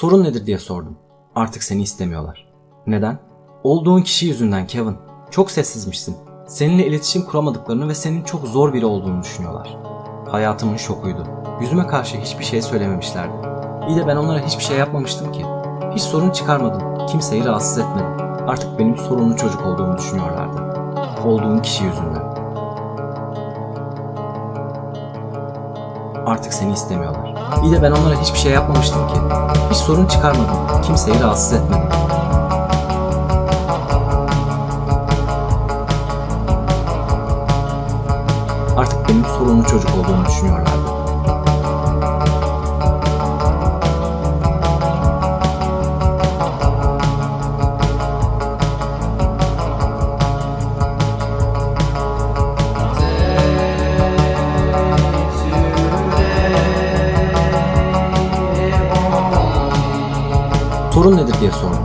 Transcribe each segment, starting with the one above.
Sorun nedir diye sordum. Artık seni istemiyorlar. Neden? Olduğun kişi yüzünden Kevin. Çok sessizmişsin. Seninle iletişim kuramadıklarını ve senin çok zor biri olduğunu düşünüyorlar. Hayatımın şokuydu. Yüzüme karşı hiçbir şey söylememişlerdi. İyi de ben onlara hiçbir şey yapmamıştım ki. Hiç sorun çıkarmadım. Kimseyi rahatsız etmedim. Artık benim sorunlu çocuk olduğumu düşünüyorlardı. Olduğum kişi yüzünden. Artık seni istemiyorlar. İyi de ben onlara hiçbir şey yapmamıştım ki. Hiç sorun çıkarmadım. Kimseyi rahatsız etmedim. Artık benim sorunlu çocuk olduğumu düşünüyorlardı. Sorun nedir diye sordum.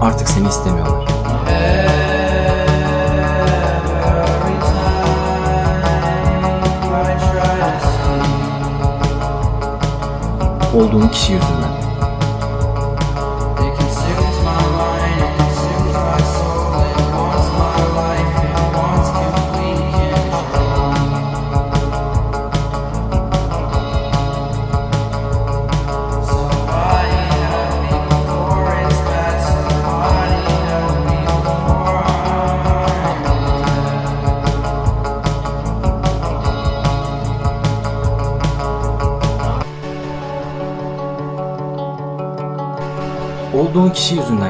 Artık seni istemiyorlar. Olduğun kişi yüzünden. Olduğun kişi yüzünden